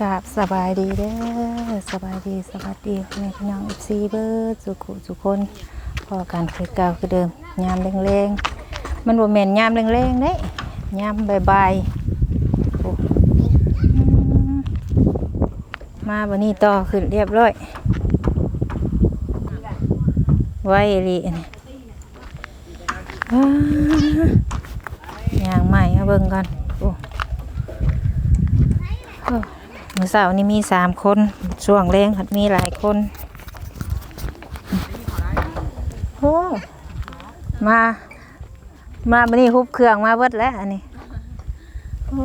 กราบสบายดีเด้อสบายดีสวัสดีแม่พี่น้องซีเบิร์ดสุขุสุคนพอการคือเก่าคือเดิมยามแรงๆมันบ่แม่นยามแรงๆเด้ยามบ่ายๆโอ้มาวันนี้ต่อขึ้นเรียบร้อยไว้อีหลีอันนี้ว้ายางใหม่มาเบิ่งก่อน มื่อเสาร์นี้มีสามคนช่วงแรงผัดมีหลายคนโอ้มา มาบันนี้ฮุบเครื่องมาเบิดแล้วอันนี้โอ้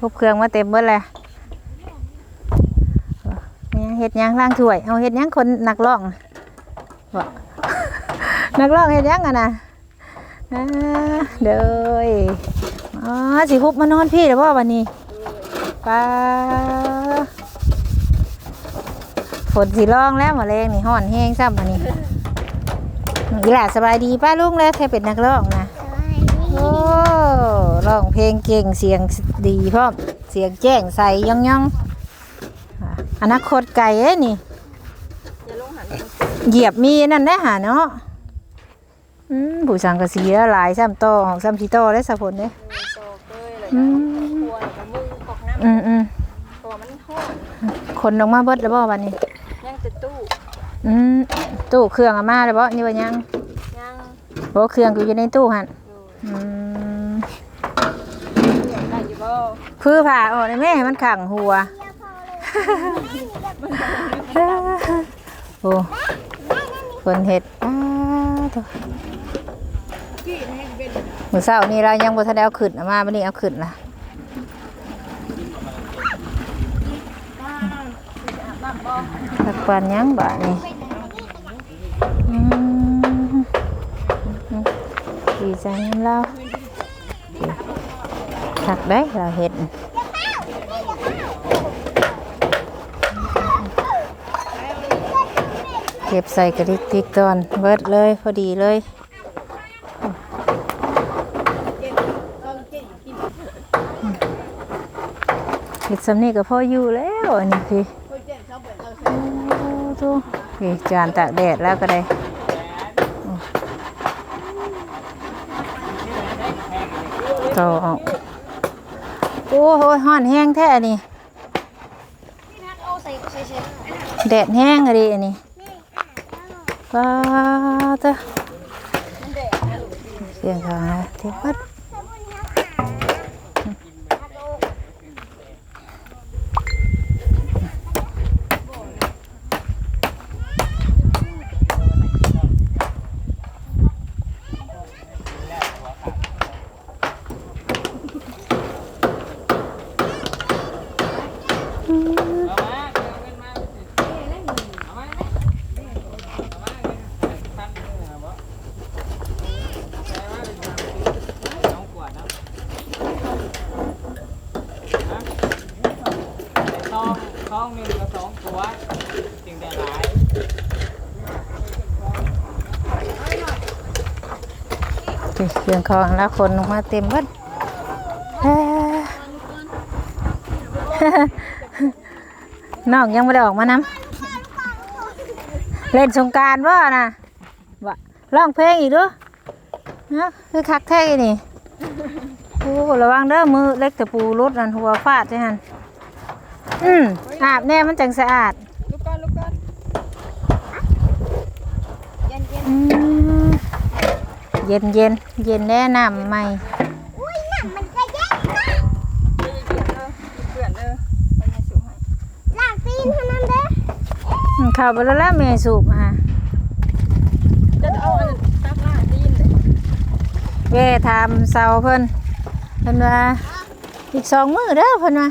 ฮุบเครื่องมาเต็มเบิดแล้วเอายังเฮ็ดยังล่างถ้วย เอาเฮ็ดยังคนนักร้องบ่นักร้องเฮ็ดยังอะนะเด้ออ๋อสิฮุบมานอนพี่เดี๋ยวพ่อวันนี้ ปลาฝนสีร้องแล้วหมาแรงนี่ห่อนแห้งซ้ำอันนี้อีหลาสบายดีป้าลุงแล้วแค่เป็นนักร้องนะโอ้ร้องเพลงเก่งเสียงดีพร้อมเสียงแจ้งใสย่องย่องอนาคตไก่เอ้นี่เหยียบมีนั่นได้หาเนาะอืมผู้สังกะสีหลายซ้ำโตของซ้ำสีโตได้สะผลเด้โตเกยเลย อืนะมตัวกับมือปอกน้อืมอืมำตัวมันห้อนคนออกมาเบิดแล้วบ่วันนี้ ยังจะตู้อืมตู้เครื่องอามาเลยบ่นี่ว่ายังยังบ่เครื่องกูอยู่ในตู้หั่นอยู่อืมใหญ่ได้อยู่บ่พื้อผ่าออกได้แม่ให้มันขังหัว โอ้คนเห็ดอ้าตัวมื้อเช้านี้เรายังบ่ทันได้เอาขึ้นเอามาบัดนี้เอาขึ้นล่ะ สักวันยังบานี้อืมดีใจนำเราถักได้เราเห็ดเก็บใส่กระดิกพริกตอนเบิดเลย พอดีเลยเห็ดสำนี่ก็พออยู่แล้วอันนี้พี่โอ้ ทุพี่จานตากแดดแล้วก็ได้ต่อออกโอ้โหห่อนแห้งแท้นนี่แดดแห้งอะดิอันนี้ว้าเจ้าเสียงเขานะเทปัด ท้องท้องหนึ่งกับสองตัวจึงได้หลายเสียงของแล้วคนลงมาเต็มวัดเอ้อน้องยังไม่ได้ออกมานำเล่นสงการว่านะวะร้องเพลงอีกด้วยนะคือคักแท้นี่ โอ้ระวังเด้อมือเล็กตะปูรุดนั่นหัวฟาดใช่หันอืมอาบแน่มันจังสะอาดลูกก้อนลูกก้อนเย็นเย็นอืมเย็นเย็นเย็นแน่น้ำใหม่เพื่อนเด้อเพื่อนเด้อไปยังสูงให้อืมเข้าไปแล้วละเมสูบอะจะเอาอันนั้นตักหน้าตีนเลยเว่ทำเสาเพิ่นเพิ่นว่าอีกสองมือเด้อเพิ่นว่า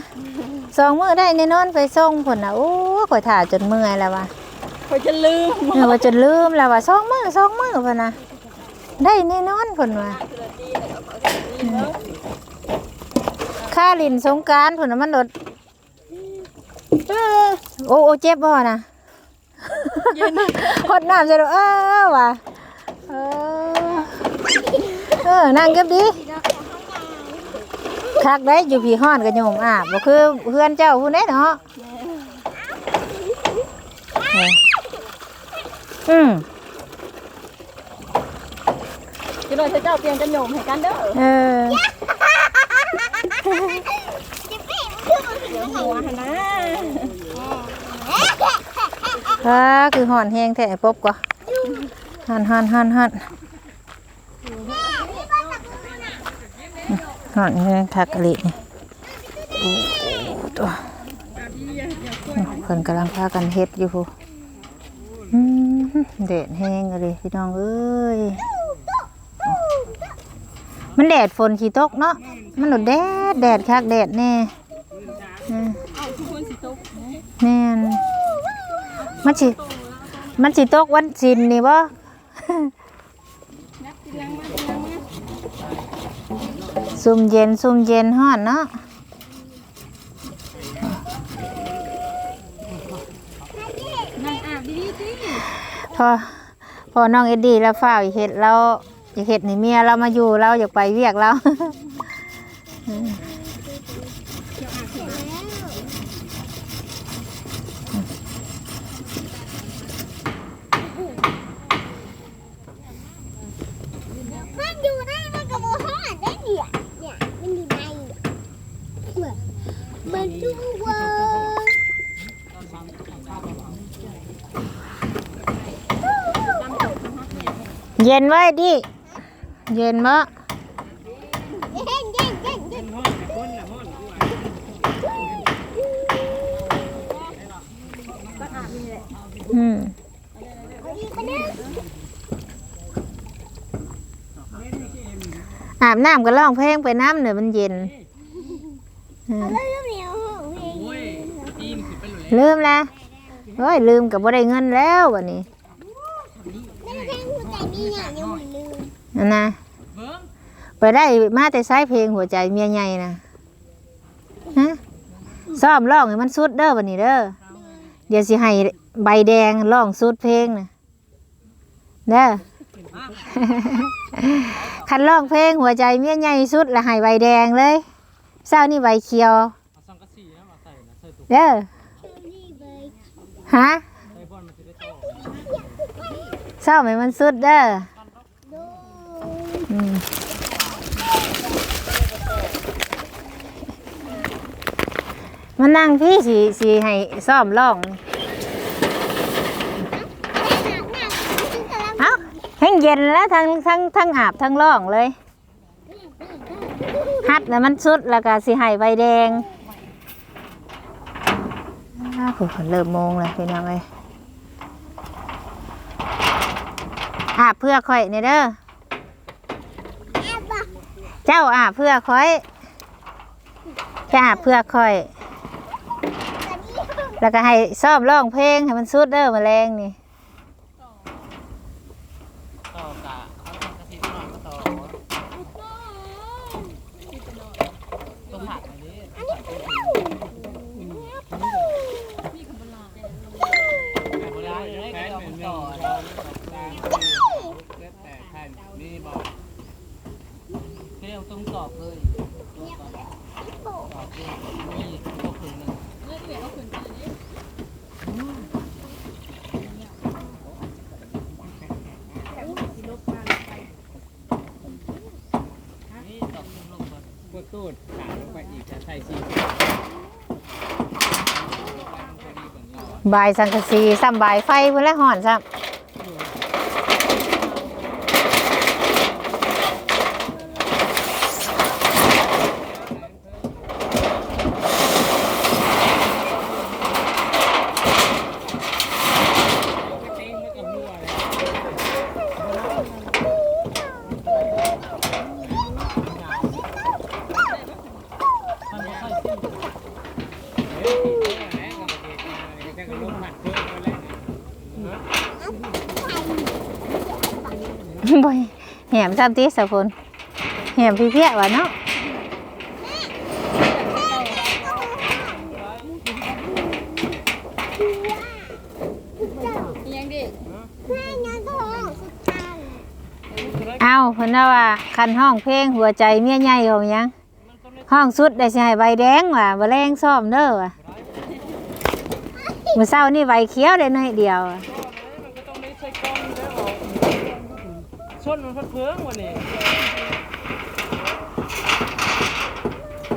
สองมือได้แน่นอนไปส่งเพิ่นน่ะโอ้ข่อยถ่าจนเมื่อยแล้วว่ะเขาจะลืมเออว่าจนลืมแล้วว่าสองมือสองมือเพิ่นน่ะได้แน่นอนเพิ่นว่าเสือตีนเลยเอาเขาจะตีนเนาะค่าลินสงกรารเพิ่นน่ะมันลดเออโอ้โอ้เจ็บบ่น่ะหดน้ำจะดูเออว่ะเออเออนั่งเก็บดี คักได้อยู่พี่ฮ้อนก็โยมอาบบ่คือเพื่อนเจ้าผู้ใดเนาะเอออืมจะโดนเจ้าเปลี่ยนกันโยมให้กันเด้อเออหัวหนนะค่ะคือห่อนแห้งแท้ปบกว่าหันหันหันหัน ห่อนแห้งคักกะลินี่ตัวเพิ่นกำลังพากันเฮ็ดอยู่พูอืมแดดแห้งเลยพี่น้องเอ้ย มันแดดฝนขี้ตกเนาะ มันหนดแดดแดดคักแดดแน่อืมเอาทุกคนสิตกแม่นมันสิมันสิตกวันศิลนี่บ่ นับกินลังมากินลังมา ซุ่มเย็นซุ่มเย็นฮอนเนาะพอพอน้องเอ็ดดี้แล้วฝ้าอยเห็ดเราอยากเห็ดให้เมียเรามาอยู่เราอยากไปเวียกเรา มันอยู่ได้มันก็บ่ฮอดได้เนี่ยเนี่ยมันอยู่ในเหมือน มันดูเว่าเย็นไว้ดิ เย็นมะอืมอาบน้ำก็ร้องเพลงไปน้ำเดี๋ยวมันเย็นอืม ลยลืมแล้วโอ้ยลืมกับบ่ได้เงินแล้ววันนี้นั่นเพลงหัวใจมีอย่างยังไม่ลืมนั่นนะเบิ้งไปได้มาแต่ใช้เพลงหัวใจเมียใหญ่นะฮะซ้อมร้องให้มันสุดเด้อวันนี้เด้อเดี๋ยวสิให้ใบแดงร้องสุดเพลงนะเด้อคันร้องเพลงหัวใจเมียใหญ่สุดละให้ใบแดงเลยเศร้านี่ใบเขียวเอาสังกะสีนะมาใส่นะใส่ตุ๊กเด้อเชอรี่เบย์ ฮะเศร้าไหมมันสุดเด้อมมานั่งพี่สิสิให้ซ้อมร้อง เอ้าแห้งเย็นแล้วทั้งทั้งทั้งอาบทั้งร้องเลย ฮัดแล้วมันสุดแล้วก็สิให้ใบแดง ผมเริ่มมงเลยพี่น้องเอ้ยอาบเพื่อค่อยเนี่ยเด้อเจ้าอาบเพื่อค่อยจะอาบเพื่อค่อย แล้วก็ให้ซ้อมร้องเพลงให้มันสุดเด้อมาแรงนี่ ต่อกะเอาสังกะสีมาต่อต้องหักอันนี้แต่เวลาจะได้ก็ต้องต่อแต่แผ่นนี่บอกเที่ยวต้องตอบเลยตอบเลยมีก็คืนนึง นี่ตอกลง ไปกดตูดขาลงไปอีกจะใส่ซีบายสังกะสีซ้ำบายไฟเพื่อและห่อนซ้ำ บ่ยแหมซ้ำตีสะพนแหมพี่เพี้ยวะเนาะยังดิแม่งานก็ห้องสุดท้ายเอาเพิ่นว่าว่าคันห้องเพลงหัวใจเมียใหญ่ของยังห้องสุดได้สิให้ใบแดงว่ะบ่แรงซ่อมเด้อว่ะมื้อเช้านี่ใบเขียวได้หน่อยเดียวอะ มันก็ต้องได้ใช้กล้องแล้วออกชน มันเพิ่งวันนี้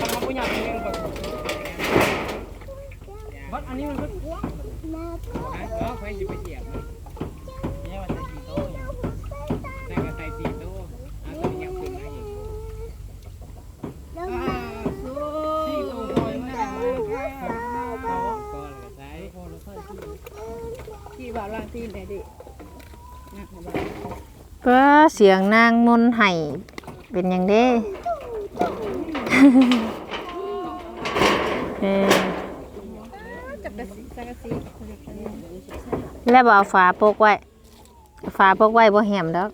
ทำมาปุญญาเองก่อนบัดอันนี้มันเพิ่งกว้างมาพ่อเออใครจะไปเหยียบมันเนี่ยมันใส่กี่โต๊ะอยู่นั่นก็ใส่สี่โต๊ะอะตัวนี้ยังขึ้นมาอีกแล้วอ่ที่ต๊ะคอยมาเขาก่อนก็ใส่พอแล้วค่ที่ที่บ่าวล่างตีนได้ดิ ก็เสียงนางมนต์ไห้เป็นหยังเด้เออจับกระสีสังกะสีเขาเรียกอะไรแล้วบ่เอาฝาปกไว้ ฝาปกไว้บ่แหมดอก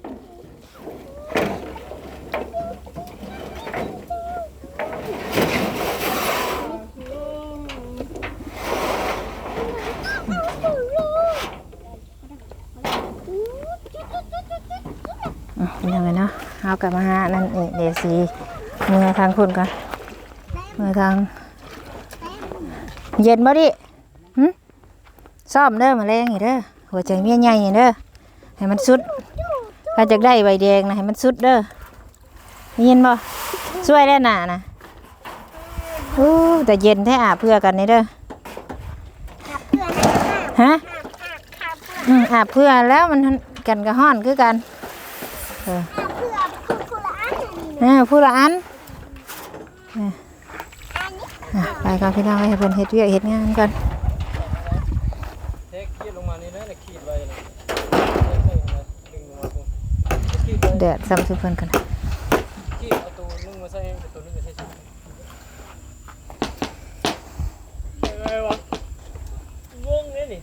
อืมยังไงเนาะเอา กลับมาหานั่นเองเดี๋ยวสิเมื่อทางคุณกันเมื่อทาง เย็นบ่ดิหึซ่อมเด้อมาแรงอีเด้อหัวใจเมียใหญ่อีเด้อให้มันสุดถ้าจะได้ใบแดงนะให้มันสุดเด้อได้ยินบ่ช่วยได้หนานะโอ้แต่เย็นแท้อาบเพื่อกันนี่เด้อฮะอาบเพื่อแล้วมันกันกระห้อนคือกันเออ อันนี่เออผู้ละอันไปก่อนพี่น้องให้เพิ่นเฮ็ดเวียกเฮ็ดงานก่อนเทคขีดลงมานี่นะขีดไว้นะแดดซ้ำซุเพิ่นกันขีดเอาตัวนึงมาใส่ตัวนึงจะใส่ชุดยังไงวะงงเนี่ยนี่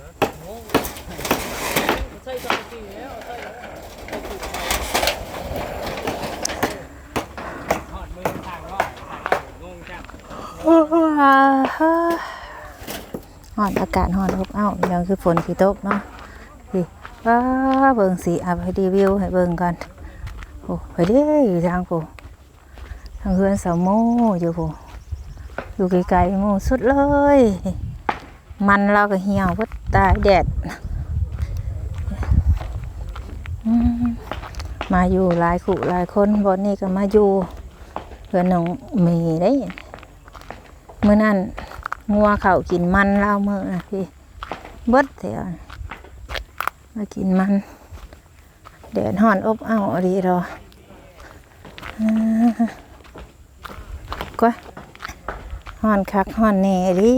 นะงงใส่ตัวจริงแล้วใส่แล้วใส่ถูกไปหอดมือทางว่าทางงงจัง ฮอนอากาศฮอนอบอ้าวยังคือฝนสิตกเนาะพี่ว้าเบิ่งสิเอาไปรีวิวให้เบิ่งก่อนโอ้ไปเด้อยู่ทางผู้ทางเฮือนสาวโมอยู่ผู้อยู่ไกลๆหมู่สุดเลย มันเราก็เหี่ยวเบิดตายแดดมาอยู่หลายคู่หลายคนบนนี้ก็มาอยู่เพื่อนน้องเมีได้เมื่อนั้น งัวเขากินมันเล่าเมื่อนะพี่เบิดเถอะมากินมันแดดห่อนอบอ้าวดีรอก็ห่อนคักห่อนแน่ดี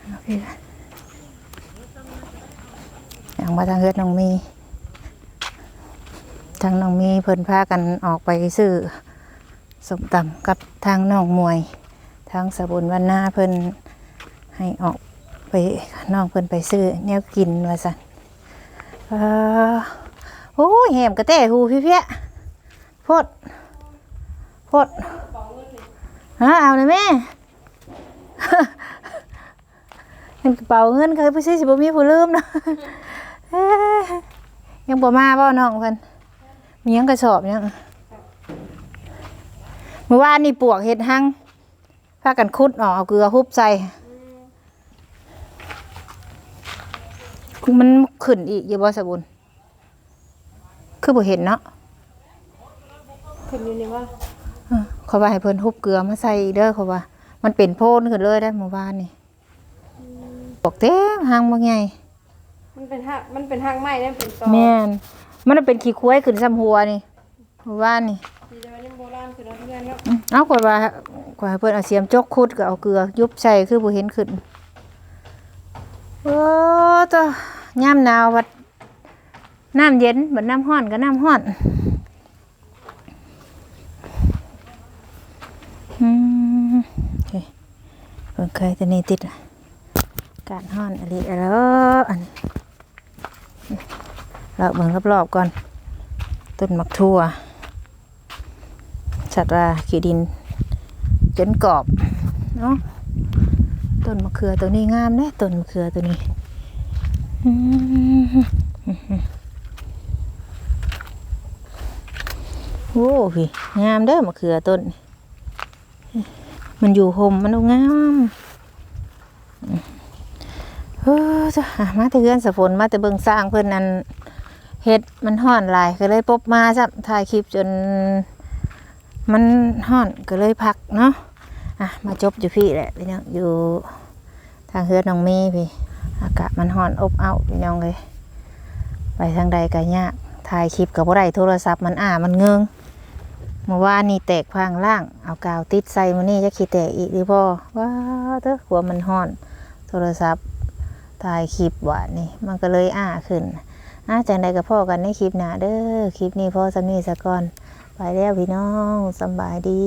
เอาพี่ละ อย่างมาทางเฮือดน้องมี ทางน้องมีเพิ่นพากันออกไปซื้อสมตำกับทางน้องมวย ทางสบุนวันหน้าเพิ่นให้ออกไปน้องเพิ่นไปซื้อแนวกินว่าซั่นเอ่อโอ้ยแหมกระแตะหูพี่เพี้ยพดพดฮะเอาเลยแม่เห็นกระเป๋าเงินเคยไปซื้อสิบ่มีผู้ลืมเนาะยยังบ่มาบ่น้องเพิ่น มีหยังกระสอบยังเมื่อวานนี่ปวกเห็ดหังพากันคุดออกเอาเกลือฮุบใส่มันขึ้นอีกอยู่บ่สะบุญคือบ่เห็นเนาะคนอยู่นี่ว่าเออเขาว่าให้เพิ่นฮุบเกลือมาใส่อีกเด้อเขาว่า มันเป็นโพนขึ้นเลยได้เมื่อวานนี่ปวกเต็มหังบ่ใหญ่มันเป็นหักมันเป็นหักไม้ได้เป็นตอแม่น มันเป็นขี้คุ้ยขึ้นซ้ำหัวนี่เมื่อวานนี่ที่จะเป็นโบราณคือเราเพื่อนเนาะอืมเอากว่าว่ากว่าเพิ่นเอาเสียมจกคุดก็เอาเกลือ ยุบใส่คือบ่เห็นขึ้นโอ้ตยามหนาววัดน้ำเย็นบัดน้ำร้อนก็น้ำร้อนอืมโอเคเพิ่นเคยแต่นี่ติดอะการร้อนอะไรแล้วอันนี้ เราเบิ่งรอบๆก่อน ต้นมักทั่วสัตว์ว่าขีดิน จนกรอบเนาะต้นมะเขือตัวนี้งามเด้ต้นมะเขือตัวนี้อืมโอ้พี่งามเด้อมะเขือต้น มันอยู่ห่มมันดูงามเฮ้อจ้ะอะมาแต่เฮือนสะฝนมาแต่เบิ่งสร้างเพิ่อนนั่น เฮ็ดมันห่อนหลายก็เลยปบมาจ้ะถ่ายคลิปจน มันห่อนก็เลยพักเนาะอะมาจบอยู่พี่แหละพี่น้องอยู่ทางเฮือนน้องเมย์พี่ อากาศมันห่อนอบอ้าวพี่น้องเลยไปทางใดก็ยากถ่ายคลิปกับบ่ได้โทรศัพท์มันอ่ามันเงืงเมื่อวานนี่แตกพางล่าง เอากาวติดใส่มันนี่จะขี้แตกอีกหรือบ่ว้าเด้อหัวมันห่อน โทรศัพท์ถ่ายคลิปว่านี่ มันก็เลยอ้าขึ้น อ้าจังใดกับพ่อกันในคลิปหนาเด้อ คลิปนี้พ่อสามีสะก่อน ไปแล้วพี่น้องสบายดี